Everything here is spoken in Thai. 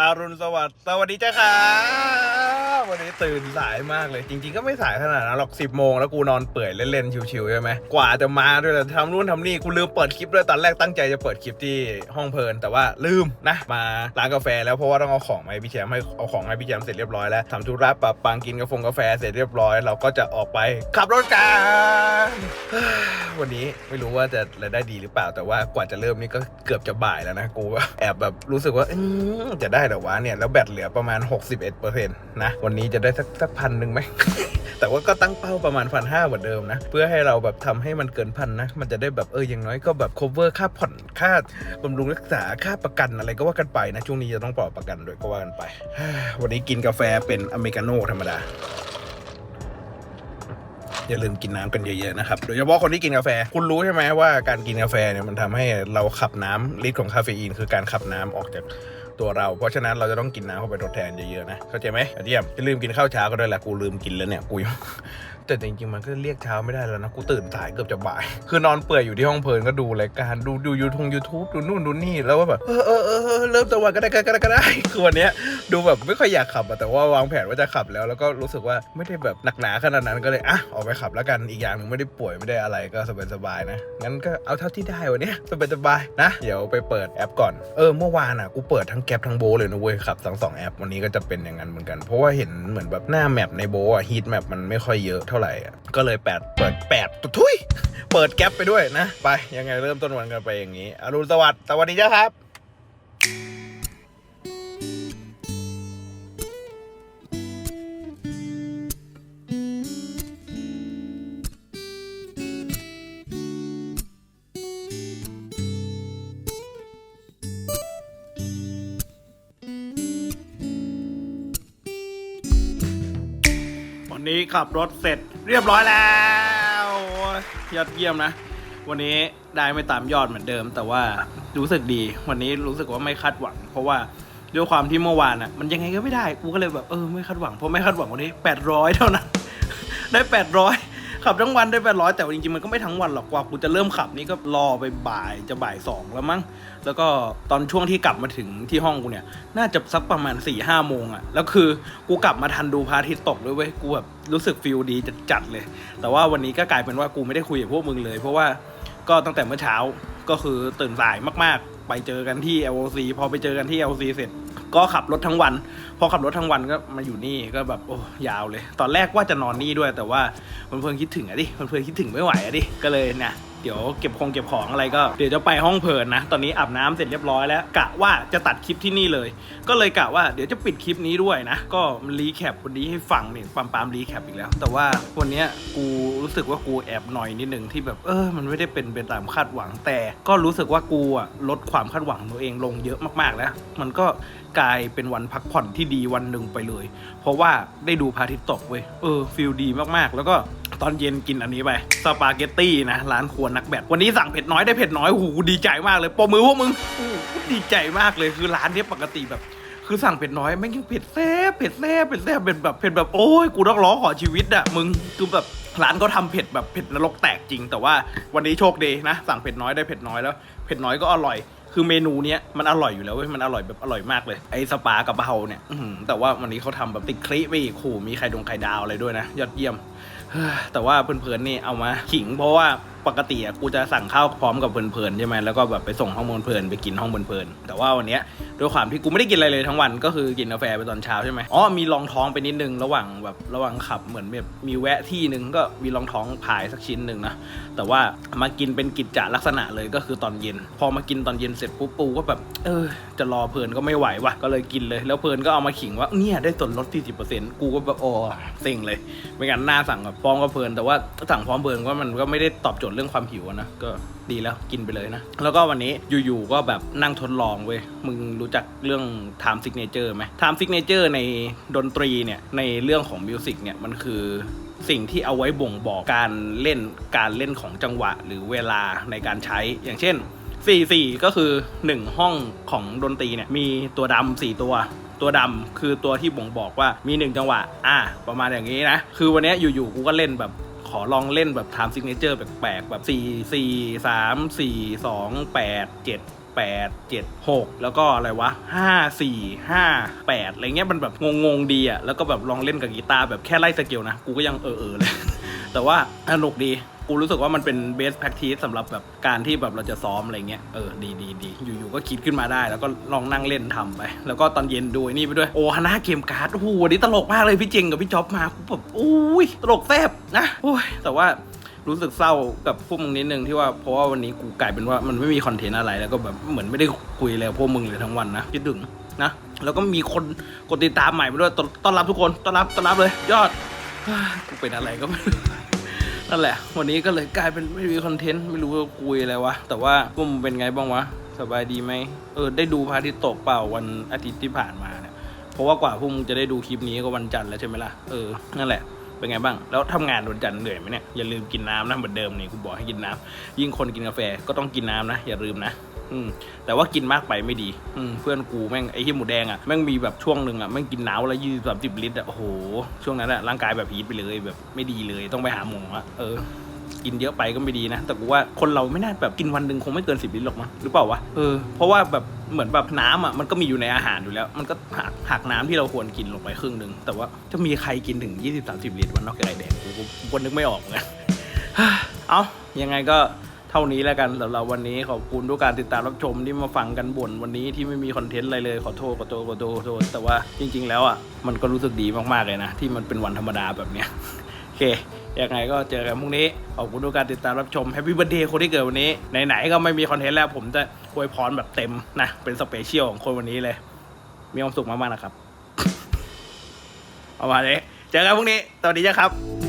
อารุณสวัสดิ์สวัสดีจ้าครับวันนี้ตื่นสายมากเลย จริง ๆ ก็ไม่สายขนาดนั้นหรอกสิบโมงแล้วกูนอนเปื่อยเล่นๆชิวๆใช่ไหมกว่าจะมาด้วยทำนู่นทำนี่กูลืมเปิดคลิปด้วยตอนแรกตั้งใจจะเปิดคลิปที่ห้องเพลิน แต่ว่าลืมนะมาร้านกาแฟแล้วเพราะว่าต้องเอาของมาพี่แชมป์ให้เอาของให้พี่แชมป์เสร็จเรียบร้อยแล้วทำธุระปะปังกินกาแฟกาแฟเสร็จเรียบร้อย เราก็จะออกไปขับรถกันวันนี้ไม่รู้ว่าจะรายได้ดีหรือเปล่า แต่ว่ากว่าจะเริ่มนี่ก็เกือบจะบ่ายแล้วนะกูแอบแบบรู้สึกว่าจะได้เหรอวะเนี่ยแล้วแบตเหลือประมาณ 61%นะวันนี้จะได้สักสักพันหนึ่งไหมแต่ว่าก็ตั้งเป้าประมาณพันห้าเหมือนเดิมนะ เพื่อให้เราแบบทำให้มันเกินพันนะ มันจะได้แบบเอออย่างน้อยก็แบบ cover ค่าผ่อนค่าบำรุงรักษาค่าประกันอะไรก็ว่ากันไปนะ ช่วงนี้จะต้องปลอดประกันด้วยก็ว่ากันไป วันนี้กินกาแฟเป็นอเมริกาโน่ธรรมดา อย่าลืมกินน้ำกันเยอะๆนะครับ โดยเฉพาะคนที่กินกาแฟ คุณรู้ใช่ไหมว่าการกินกาแฟเนี่ยมันทำให้เราขับน้ำฤทธิ์ของคาเฟอีนคือการขับน้ำออกจาก ตัวเรา เพราะฉะนั้นเราจะต้องกินน้ำเข้าไปทดแทนเยอะๆนะเข้าใจไหมยอดเยี่ยมจะลืมกินข้าวเช้าก็ได้แหละกูลืมกินแล้วเนี่ยกูยแต่จริงๆมันก็เรียกเช้าไม่ได้แล้วนะ กูตื่นสายเกือบจะบ่าย คือนอนเปื่อยอยู่ที่ห้องเพลินก็ดูรายการดูดูยูทงยูทูบดูนู่นดูนี่แล้วว่าแบบเออเออเออเริ่มจังหวะก็ได้ก็ได้ก็ได้คือวันเนี้ยดูแบบไม่ค่อยอยากขับอะแต่ว่าวางแผนว่าจะขับแล้วแล้วก็รู้สึกว่าไม่ได้แบบหนักหนาขนาดนั้นก็เลยอะออกไปขับแล้วกันอีกอย่างหนึ่งไม่ได้ป่วยไม่ได้อะไรก็สบายๆนะงั้นก็เอาเท่าที่ได้วันนี้ยสบายๆนะ เดี๋ยวไปเปิดแอปก่อนเออเมื่อวานอะกูเปิดทั้งแก๊ปทั้งโบเลยนะเว้ยขับทั้งสองแอปวันนี้ก็จะเป็นอย่างนั้นเหมือนกัน เพราะว่าเห็นเหมือนแบบหน้าแมปในโบอะฮีทแมปมันไม่ค่อยเยอะเท่าไหร่ก็เลยแปดเปิดแปดตุ๊ทุยเปิดแก๊ปไปด้วยนะ ไปยังไงเริ่มต้นวันกันไปอย่างนี้อรุณสวัสดิ์สวัสดีจ้าครับ นนี้ขับรถเสร็จเรียบร้อยแล้วยอดเยี่ยมนะ วันนี้ได้ไม่ตามยอดเหมือนเดิม แต่ว่ารู้สึกดี วันนี้รู้สึกว่าไม่คาดหวัง เพราะว่าด้วยความที่เมื่อวานอะ มันยังไงก็ไม่ได้ กูก็เลยแบบเออไม่คาดหวังเพราะไม่คาดหวังวันนี้แปดร้อยเท่านั้นได้แปดร้อย ขับทั้งวันได้แปดร้อยแต่จริงๆมันก็ไม่ทั้งวันหรอกกว่ากูจะเริ่มขับนี่ก็รอไปบ่ายจะบ่ายสองแล้วมั้งแล้วก็ตอนช่วงที่กลับมาถึงที่ห้องกูเนี่ย น่าจะสักประมาณ4ี่ห้าโมงอะแล้วคือกูกลับมาทันดูพระอาทิตย์ตกด้วยเว้ยกูแบบรู้สึกฟิลดีจัดๆเลย แต่ว่าวันนี้ก็กลายเป็นว่ากูไม่ได้คุยกับพวกมึงเลย เพราะว่าก็ตั้งแต่เมื่อเช้าก็คือตื่นสายมากๆ ไปเจอกันที่ LOC พอไปเจอกันที่ LOC เสร็จ ก็ขับรถทั้งวัน พอขับรถทั้งวันก็มาอยู่นี่ก็แบบโอ้ยาวเลย ตอนแรกว่าจะนอนนี่ด้วย แต่ว่าเพื่อนๆคิดถึงอะดิเพื่อนๆคิดถึงไม่ไหวอะดิก็เลยเนี่ย เดี๋ยวเก็บคงเก็บของอะไรก็เดี๋ยวจะไปห้องเพลินนะ ตอนนี้อาบน้ำเสร็จเรียบร้อยแล้วกะว่าจะตัดคลิปที่นี่เลย ก็เลยกะว่าเดี๋ยวจะปิดคลิปนี้ด้วยนะ ก็รีแคปวันนี้ให้ฟังเนี่ยปามปามรีแคปอีกแล้ว แต่ว่าวันนี้กูรู้สึกว่ากูแอบหน่อยนิดนึงที่แบบเออมันไม่ได้เป็นไปตามคาดหวังแต่ ก็รู้สึกว่ากูอะลดความคาดหวังของตัวเองลงเยอะมากๆแล้ว มันก็กลายเป็นวันพักผ่อนที่ดีวันหนึ่งไปเลย เพราะว่าได้ดูพระอาทิตย์ตกเว้ยเออฟิลดีมากๆ แล้วก็ ตอนเย็นกินอันนี้ไปสปาเกตตี้นะร้านครัวนักแบดวันนี้สั่งเผ็ดน้อยได้เผ็ดน้อยหูดีใจมากเลยปมมือพวกมึงดีใจมากเลยคือร้านนี้ปกติแบบ คือสั่งเผ็ดน้อยไม่งยังเผ็ดแซ่บเผ็ดแซ่บเผ็ดแซ่บเป็นแบบเผ็ดแบบโอ้ยกูต้องร้องขอชีวิตอะมึงคือแบบร้านเขาทำเผ็ดแบบเผ็ดนรกแตกจริง แต่ว่าวันนี้โชคดีนะ สั่งเผ็ดน้อยได้เผ็ดน้อยแล้วเผ็ดน้อยก็อร่อย คือเมนูเนี้ยมันอร่อยอยู่แล้วเว้ยมันอร่อยแบบอร่อยมากเลยไอ้สปากระเพราเนี่ยแต่ว่าวันนี้เขาทำแบบติดคลิไปอีกขู่มีไข่ดงไข่ดาวอะไรด้วยนะ ยอดเยี่ยม แต่ว่าเพื่อนๆนี่เอามาขิงเพราะว่าปกติอะกูจะสั่งข้าวพร้อมกับเพลินๆใช่ไหมแล้วก็แบบไปส่งห้องเพลินๆไปกินห้องเพลินๆแต่ว่าวันเนี้ยด้วยความที่กูไม่ได้กินอะไรเลยทั้งวันก็คือกินกาแฟไปตอนเช้าใช่ไหมอ๋อมีรองท้องไปนิดนึงระหว่างแบบระหว่างขับเหมือนแบบมีแวะที่หนึ่งก็มีรองท้องพายสักชิ้นหนึ่งนะแต่ว่ามากินเป็นกิจจลักษณะเลยก็คือตอนเย็น พอมากินตอนเย็นเสร็จปุ๊บปูก็แบบเออจะรอเพลินก็ไม่ไหววะก็เลยกินเลย แล้วเพลินก็เอามาขิงว่าเนี่ยได้ส่วนลด40%กูก็แบบโอ้เซ็งเลยไม่งั้นหน้าสั่งกับร้อมก็เพลิน แต่ว่าถ้าสั่งพร้อมเพลินก็มันก็ไม่ได้ตอบโจทย์เรื่องความหิวนะก็ดีแล้วกินไปเลยนะ แล้วก็วันนี้อยู่ๆก็แบบนั่งทดลองเว้ย มึงรู้จักเรื่อง time signature ไหม time signature ในดนตรีเนี่ย ในเรื่องของมิวสิกเนี่ยมันคือสิ่งที่เอาไว้บ่งบอกการเล่นการเล่นของจังหวะ หรือเวลาในการใช้อย่างเช่น4 4ก็คือ 1 ห้องของดนตรีเนี่ยมีตัวดำ4ตัว ตัวดำคือตัวที่บ่งบอกว่ามี1จังหวะ อะประมาณอย่างนี้นะ คือวันเนี้ยอยู่ๆกูก็เล่นแบบขอลองเล่นแบบ time signature แปลกๆ แบบ 4 4 3 4 2 8 7แปดเจ็ดหกแล้วก็อะไรวะห้าสี่ห้าแปดอะไรเงี้ยมันแบบงงๆดีอะแล้วก็แบบลองเล่นกับกีตาร์แบบแค่ไล่สเกลนะ กูก็ยังเออๆเลย แต่ว่าสนุกดี กูรู้สึกว่ามันเป็นเบส p พ a c ที e สำหรับแบบการที่แบบเราจะซ้อมอะไรเงี้ยเออดีดีดีอยู่ๆก็คิดขึ้นมาได้ แล้วก็ลองนั่งเล่นทำไป แล้วก็ตอนเย็นดูไอ้นี่ไปด้วยโอ้ฮาน่าเกมการ์ดโอ้โหวันนี้ตลกมากเลยพี่เจงกับพี่จ๊อบมากูแบบอุ้ยตลกแซบนะโอ้ยแต่ว่ารู้สึกเศร้ากับพวกมึงนิดนึงที่ว่าเพราะว่าวันนี้กูกลายเป็นว่ามันไม่มีคอนเทนต์อะไรแล้วก็แบบเหมือนไม่ได้คุยเลยกับพวกมึงเลยทั้งวันนะคิดถึงนะแล้วก็มีคนกดติดตามใหม่มาด้วยต้อนต้อนรับทุกคนต้อนรับต้อนรับเลย ยอดกูเป็นอะไรก็ไม่รู้ นั่นแหละ วันนี้ก็เลยกลายเป็นไม่มีคอนเทนต์ไม่รู้ว่าคุยอะไรวะ แต่ว่าพุ่มเป็นไงบ้างวะ สบายดีไหมเออได้ดูพระอาทิตย์ตกเปล่าวันอาทิตย์ที่ผ่านมาเนี่ยเพราะว่ากว่าพวกมึงจะได้ดูคลิปนี้ก็วันจันทร์แล้วใช่ไหมล่ะเออนั่นแหละเป็นไงบ้าง แล้วทำงานวันจันทร์เหนื่อยไหมเนี่ย อย่าลืมกินน้ำนะเหมือนเดิมนี่กูบอกให้กินน้ำยิ่งคนกินกาแฟก็ต้องกินน้ำนะ อย่าลืมนะ อืมแต่ว่ากินมากไปไม่ดีอืมเพื่อนกูแม่งไอ้ที่หมูแดงอะแม่งมีแบบช่วงหนึ่งอะแม่งกินน้ำละยี่สิบสามสิบลิตรอะโอ้โหช่วงนั้นอะร่างกายแบบพีทไปเลยแบบไม่ดีเลยต้องไปหาหมออะเออกินเยอะไปก็ไม่ดีนะ แต่กูว่าคนเราไม่น่าแบบกินวันหนึ่งคงไม่เกินสิบลิตรหรอกมั้งหรือเปล่าวะเออเพราะว่าแบบเหมือนแบบน้ำอะมันก็มีอยู่ในอาหารอยู่แล้ว มันก็หักหักน้ำที่เราควรกินลงไปครึ่งหนึ่งแต่ว่าจะมีใครกินถึงยี่สิบสามสิบลิตรวันนอกจากไอแดงกูกูนึกไม่ออกเหมือนกันเอายังไงก็ ท่านี้แล้วกันสำหรับวันนี้ขอบคุณทุกการติดตามรับชมที่มาฟังกันบ่นวันนี้ที่ไม่มีคอนเทนต์อะไรเลยขอโทษขอโทษขอโทษขอโทษแต่ว่าจริง ๆ แล้วอะมันก็รู้สึกดีมากๆเลยนะ ที่มันเป็นวันธรรมดาแบบเนี้ยโอเคยังไงก็เจอกันพรุ่งนี้ ขอบคุณทุกการติดตามรับชมแฮปปี้ i r t h d a y คนที่เกิดวันนี้ ไหน ๆ ก็ไม่มีคอนเทนต์แล้ว ผมจะอวยพรแบบเต็มนะเป็นสเปเชียลของคนวันนี้เลย มีความสุขมากๆนะครับเอามาเลยเจอกันพรุ่งนี้สวัสดีจ้าครับ